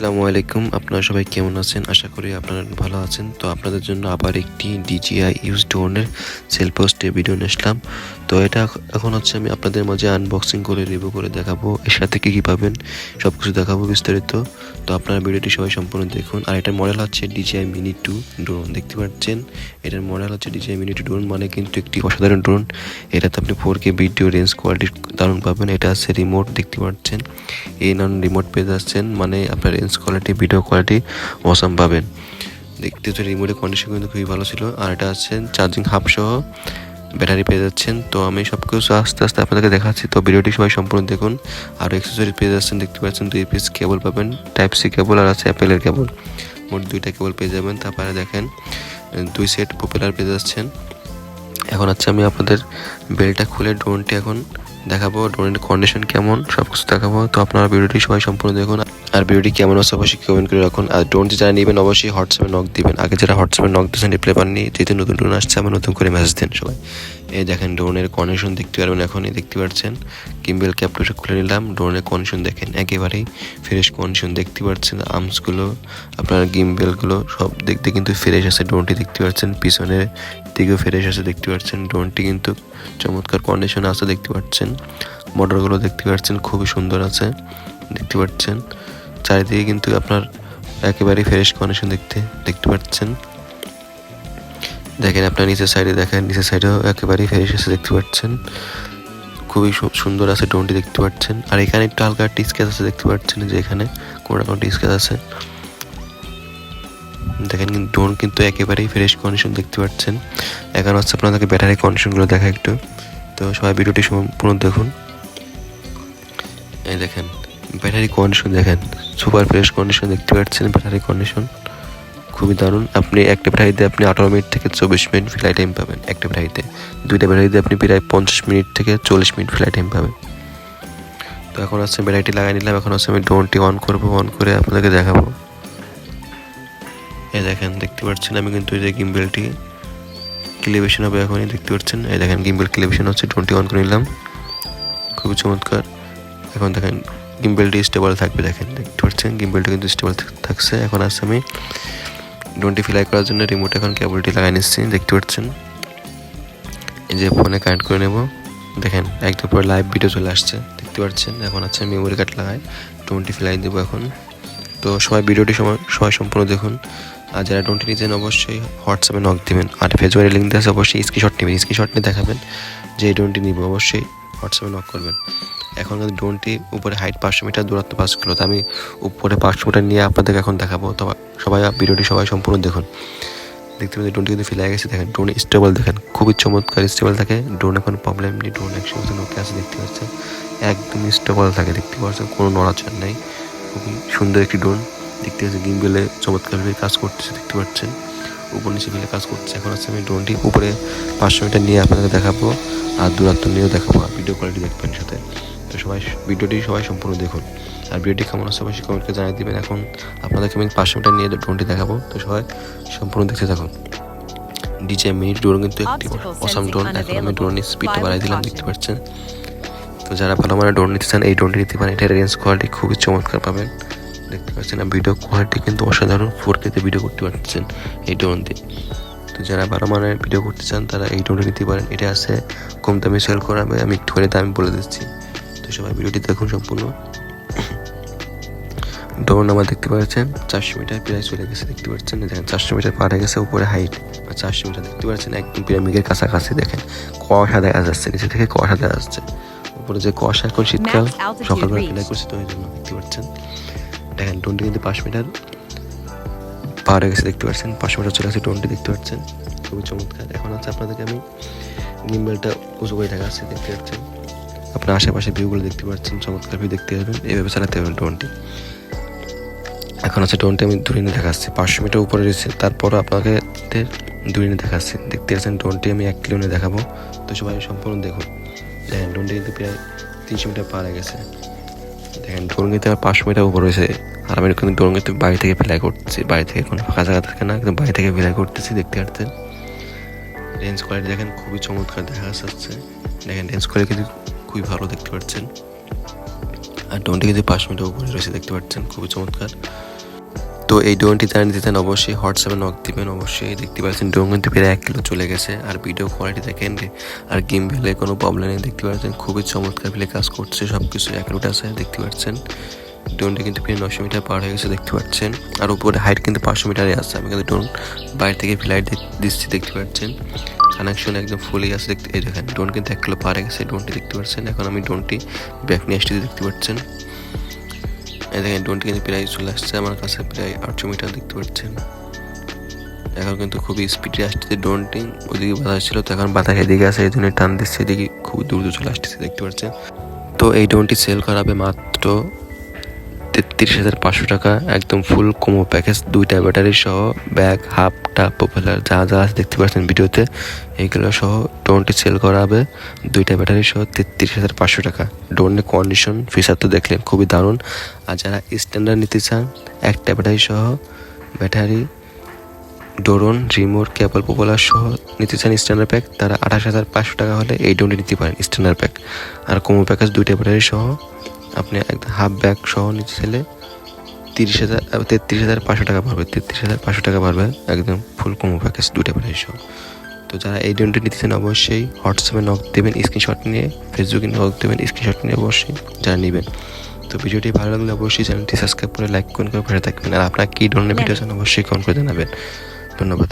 আসসালামু আলাইকুম। আপনারা সবাই কেমন আছেন? আশা করি আপনারা ভালো আছেন। তো আপনাদের জন্য আবার একটি ডিজিআই ইউজ ড্রোনের সেল পোস্টে ভিডিও নিয়ে আসলাম। তো এটা এখন হচ্ছে আমি আপনাদের মাঝে আনবক্সিং করে রিভিউ করে দেখাবো। এর সাথে কী কী পাবেন সব কিছু দেখাবো বিস্তারিত। তো আপনারা ভিডিওটি সবাই সম্পূর্ণ দেখুন। আর এটার মডেল হচ্ছে ডিজিআই মিনি টু ড্রোন দেখতে পাচ্ছেন? এটার মডেল হচ্ছে ডিজিআই মিনি টু ড্রোন মানে কিন্তু একটি অসাধারণ ড্রোন এটাতে আপনি four K video range quality দারুণ পাবেন। এটা আছে রিমোট দেখতে পাচ্ছেন? এই নন রিমোট পেয়ে যাচ্ছেন মানে আপনার range quality video quality awesome পাবেন। দেখতে তো রিমোটের কন্ডিশন কিন্তু খুবই ভালো ছিল। আর এটা আছে চার্জিং হাফ সহ। ব্যাটারি পেয়ে যাচ্ছেন। তো আমি সব কিছু আস্তে আস্তে আপনাদেরকে দেখাচ্ছি। তো ভিডিওটি সবাই সম্পূর্ণ দেখুন। আর এক্সেসরি পেয়ে যাচ্ছেন, দেখতে পাচ্ছেন দুই পিস কেবল পাবেন। টাইপ সি কেবল আর আছে অ্যাপেলের কেবল মোট দুইটা কেবল পেয়ে যাবেন। তারপরে দেখেন, দুই সেট পপুলার পেয়ে যাচ্ছেন। এখন হচ্ছে আমি আপনাদের বেলটা খুলে ড্রোনটি এখন দেখাবো ড্রোনের কন্ডিশন কেমন সব কিছু দেখাবো। তো আপনারা ভিডিওটি সবাই সম্পূর্ণ দেখুন। আর ভিডিওটি কেমন আছে অবশ্যই কমেন্ট করে রাখুন। আর ড্রোনটি যারা নেবেন, অবশ্যই হোয়াটসঅ্যাপে নক দিবেন। আগে যারা হোয়াটসঅ্যাপে নক দিয়েছেন রিপ্লাই পাননি যেহেতু নতুন ড্রোন আসছে, আমার নতুন করে মেসেজ দেন সবাই। এই দেখেন, ড্রোনের কন্ডিশন দেখতে পারবেন এখনই, দেখতে পাচ্ছেন কিম্বেল ক্যাপটা খুলে নিলাম, ড্রোনের কন্ডিশন দেখেন, একেবারেই ফ্রেশ কন্ডিশন দেখতে পাচ্ছেন আর্মসগুলো আপনার গিম্বেলগুলো সব দেখতে কিন্তু ফ্রেশ আছে, ড্রোনটি দেখতে পাচ্ছেন পিছনের দিকেও ফ্রেশ আছে, দেখতে পাচ্ছেন ড্রোনটি কিন্তু চমৎকার কন্ডিশনে আছে, দেখতে পাচ্ছেন মোটরগুলো দেখতে পাচ্ছেন খুবই সুন্দর আছে, দেখতে পাচ্ছেন চারিদিকে কিন্তু আপনার একেবারেই ফ্রেশ কন্ডিশন দেখতে দেখতে পাচ্ছেন দেখেন, আপনার নিচের সাইডে দেখেন, নিচের সাইডেও একেবারেই ফ্রেশ আছে, দেখতে পাচ্ছেন। খুবই সুন্দর আছে ড্রোনটি দেখতে পাচ্ছেন। আর এখানে একটু হালকা টিস্কেস আছে, দেখতে পাচ্ছেন যে এখানে কোনো কোনো টিস্কেস আছে। দেখেন, কিন্তু ড্রোন কিন্তু একেবারেই ফ্রেশ কন্ডিশন দেখতে পাচ্ছেন। এখন হচ্ছে আপনাদেরকে ব্যাটারি কন্ডিশনগুলো দেখা একটু। তো সবাই ভিডিওটি সম্পূর্ণ দেখুন। এই দেখেন ব্যাটারি কন্ডিশন দেখেন সুপার ফ্রেশ কন্ডিশন দেখতে পাচ্ছেন ব্যাটারি কন্ডিশন খুবই দারুণ। আপনি একটা ব্যাটারিতে আপনি আঠারো মিনিট থেকে চব্বিশ মিনিট ফ্লাই টাইম পাবেন একটা ব্যাটারিতে দুইটা ব্যাটারিতে আপনি প্রায় পঞ্চাশ মিনিট থেকে চল্লিশ মিনিট ফ্লাই টাইম পাবেন। তো এখন হচ্ছে ব্যাটারিটি লাগাই নিলাম, এখন হচ্ছে আমি ড্রোনটি অন করব অন করে আপনাদেরকে দেখাবো। এই দেখেন, দেখতে পাচ্ছেন আমি কিন্তু এই যে গিম্বেলটি ক্লিভেশন হবে এখনই, দেখতে পাচ্ছেন? এই দেখেন গিম্বেল ক্লিভেশন হচ্ছে টোয়েন্টি অন করে নিলাম। খুবই চমৎকার। এখন দেখেন গিম্বেলটি স্টেবল থাকবে, দেখেন, দেখতে পাচ্ছেন? গিম্বেলটি কিন্তু স্টেবল থাকছে। এখন আসছে আমি ডোনটি ফিলাই করার জন্য রিমোট এখন কেবলটি লাগাই নিচ্ছি, দেখতে পাচ্ছেন? এই যে ফোনে কানেক্ট করে নেব। দেখেন একটু পরে লাইভ ভিডিও চলে আসছে, দেখতে পাচ্ছেন? এখন আছে মেমোরি কার্ড লাগাই টোয়েন্টি ফিলাই দেবো এখন। তো সবাই ভিডিওটি সময়, সবাই সম্পূর্ণ দেখুন। আর যারা ডোনটি নিচ্ছেন অবশ্যই হোয়াটসঅ্যাপে নক দিবেন। আর ফেসবুকে লিঙ্ক দেওয়া আছে, অবশ্যই স্ক্রিনশট নেবেন। স্ক্রিনশট নিয়ে দেখাবেন যে এই ড্রোনটি নিব, অবশ্যই হোয়াটসঅ্যাপে নক করবেন। এখন কিন্তু ড্রোনটি উপরে হাইট পাঁচশো মিটার দূরত্ব পাস করল তো আমি উপরে পাঁচশো মিটার নিয়ে আপনাদেরকে এখন দেখাবো। তো সবাই, ভিডিওটি সবাই সম্পূর্ণ দেখুন। দেখতে পাচ্ছি ড্রোনটি কিন্তু ফিলাই গেছে। দেখেন ড্রোন স্টেবল দেখেন, খুবই চমৎকার স্টেবল থাকে। ড্রোন এখন প্রবলেম নেই। ড্রোন একশো পার্সেন্ট ওকে আছে, দেখতে পাচ্ছেন। একদম স্টেবল থাকে, দেখতে পাচ্ছেন, কোনো নড়াচড় নেই। খুবই সুন্দর একটি ড্রোন দেখতে পাচ্ছি গিম্বেলে চমৎকারভাবে কাজ করতেছে, দেখতে পাচ্ছেন। উপর নিচে মিলে কাজ করছে এখন হচ্ছে আমি ড্রোনটি উপরে পাঁচশো মিটার নিয়ে আপনাদের দেখাবো। আর দূরত্ব নিয়েও দেখাবো। ভিডিও কোয়ালিটি দেখবেন সাথে। তো সবাই ভিডিওটি সবাই সম্পূর্ণ দেখুন। আর ভিডিওটি কেমন আছে অবশ্যই কমেন্টকে জানিয়ে দেবেন। এখন আপনাদেরকে আমি পাঁচশো মিটার নিয়ে ড্রোনটি দেখাবো। তো সবাই সম্পূর্ণ দেখতে থাকুন। ডিজে মিনি ড্রোন কিন্তু একটি অসাম ড্রোন এখন আমি ড্রোনের স্পিডটা বাড়াই দিলাম দেখতে পাচ্ছেন? তো যারা ভালো মানে ড্রোন নিতে চান এই ড্রোনটি নিতে পারেন। এটার রেঞ্জ কোয়ালিটি খুবই চমৎকার পাবেন। দেখতে পাচ্ছেন আর ভিডিও কোয়ালিটি কিন্তু অসাধারণ। ফোর কেতে ভিডিও করতে পারছেন এই ড্রোন দিয়ে তো যারা ভালো মানের ভিডিও করতে চান তারা এই ড্রোনটি নিতে পারেন। এটা আছে কম দামে সেল করাবে আমি একটু করে দামি বলে দিচ্ছি। তো সবাই ভিডিওটি দেখুন সম্পূর্ণ। ড্রোন আমার দেখতে পাচ্ছেন চারশো মিটার প্রায় চলে গেছে দেখতে পাচ্ছেন। দেখেন চারশো মিটার পার গেছে উপরে হাইট বা চারশো মিটার দেখতে পাচ্ছেন একদম পিরামিডের কাছাকাছি দেখেন। কুয়াশা দেখা যাচ্ছে নিচে থেকে কুয়াশা দেখা যাচ্ছে। উপরে যে কুয়াশা এখন শীতকাল সকালবেলা. ফিলাই করছে তো ওই জন্য দেখতে পাচ্ছেন। দেখেন ড্রোনটি কিন্তু পাঁচ মিটার পার হয়ে গেছে দেখতে পাচ্ছেন। পাঁচশো মিটার চলে গেছে ড্রোনটি দেখতে পাচ্ছেন। খুবই চমৎকার। এখন হচ্ছে আপনাদেরকে আমি গিম্বেলটা উঁচু করে দেখা দেখতে পাচ্ছেন। আপনার আশেপাশে ভিউগুলো দেখতে পাচ্ছেন, চমৎকার ভিউ দেখতে পাবেন। এইভাবে চালাতে পারবেন ড্রোনটি এখন আছে ড্রোনটি আমি দূরে নিয়ে দেখাচ্ছি। পাঁচশো মিটার উপরে রয়েছে। তারপরও আপনাকে দূরে নিয়ে দেখাচ্ছি। দেখতে পাচ্ছেন ড্রোনটি আমি এক কিলো নিয়ে দেখাবো। তো সবাই সম্পূর্ণ দেখুন। দেখেন ড্রোনটি কিন্তু প্রায় তিনশো মিটার পার গেছে। দেখেন ড্রোন কিন্তু আমার পাঁচশো মিটার উপর রয়েছে। আর আমি কিন্তু ড্রোন কিন্তু বাড়ি থেকে ফ্লাই করতেছি। বাড়ি থেকে কোনো ফাঁকা জায়গা থাকে না, কিন্তু বাড়ি থেকে ফ্লাই করতেছি, দেখতে পাচ্ছেন। রেঞ্জ কোয়ালিটি দেখেন, খুবই চমৎকার দেখা যাচ্ছে। দেখেন রেঞ্জ কোয়ালিটি কিন্তু খুবই ভালো দেখতে পাচ্ছেন। আর ড্রোনটি কিন্তু পাঁচ মিনিটের উপরে রয়েছে, দেখতে পাচ্ছেন, খুবই চমৎকার। তো এই ড্রোনটি যারা নিতে চান অবশ্যই হোয়াটসঅ্যাপে নক দিবেন, অবশ্যই দেখতে পাচ্ছেন ড্রোন কিন্তু প্রায় এক কিলো চলে গেছে। আর ভিডিও কোয়ালিটি দেখেন। আর গেম ভেলে কোনো প্রবলেম নেই, দেখতে পাচ্ছেন, খুবই চমৎকার ফেলে কাজ করছে সব কিছু অ্যাকুরেট আছে, দেখতে পাচ্ছেন। ড্রোনটা কিন্তু প্রায় নশো মিটার পার হয়ে গেছে, দেখতে পাচ্ছেন। আর উপরে হাইট কিন্তু পাঁচশো মিটারে আছে। আমি কিন্তু ড্রোন বাইরে থেকে ফ্লাইট দিচ্ছি, দেখতে পাচ্ছেন। কানেকশন একদম ফুলই আছে, দেখতে এই দেখেন ড্রোন কিন্তু এক কিলো পার গেছে ড্রোনটি দেখতে পাচ্ছেন। এখন আমি ড্রোনটি ব্যাক নিয়ে আসতে দেখতে পাচ্ছেন। এই দেখেন ড্রোনটি কিন্তু প্রায় চলে আসছে আমার কাছে, প্রায় আটশো মিটার, দেখতে পাচ্ছেন। এখন কিন্তু খুবই স্পিডে আসতেছে ড্রোনটি ওদিকে বাতাস ছিল, তো এখন বাতাস এদিকে আসে এই জন্য টান দিচ্ছে, এদিকে খুবই দ্রুত চলে আসতেছে, দেখতে পাচ্ছেন। তো এই ড্রোনটি সেল করাবে মাত্র তেত্রিশ হাজার পাঁচশো টাকা, একদম ফুল কোমো প্যাকেজ দুইটা ব্যাটারি সহ ব্যাগ হাফ টাপ পপুলার যা যা আছে দেখতে পাচ্ছেন ভিডিওতে এইগুলো সহ ড্রোনটি সেল করা হবে দুইটা ব্যাটারি সহ তেত্রিশ হাজার পাঁচশো টাকা। ড্রোনের কন্ডিশন ফিচার তো দেখলেন, খুবই দারুণ। আর যারা স্ট্যান্ডার্ড নিতে চান, একটা ব্যাটারি সহ battery drone remote cable propeller সহ নিতে চান স্ট্যান্ডার্ড প্যাক তারা আঠাশ হাজার পাঁচশো টাকা হলে এই ড্রোনটি নিতে পারেন স্ট্যান্ডার্ড প্যাক আর কোমো প্যাকেজ দুইটা ব্যাটারি সহ আপনি একদম হাফ ব্যাগ সহ নিতে চাইলে তিরিশ হাজার তেত্রিশ হাজার পাঁচশো টাকা পারবে তেত্রিশ হাজার পাঁচশো টাকা পারবে একদম ফুল কোমো প্যাকেজ দুইটা ব্যাটারি সহ। তো যারা এই ড্রোনটি নিতেছেন অবশ্যই হোয়াটসঅ্যাপে নক দেবেন স্ক্রিনশট নিয়ে ফেসবুকে নক দেবেন স্ক্রিনশট নিয়ে অবশ্যই যারা নেবেন। তো ভিডিওটি ভালো লাগলে অবশ্যই চ্যানেলটি সাবস্ক্রাইব করে লাইক করে পাশে থাকবেন। আর আপনার কী ধরনের ভিডিও চান অবশ্যই কমেন্ট করে জানাবেন। ধন্যবাদ।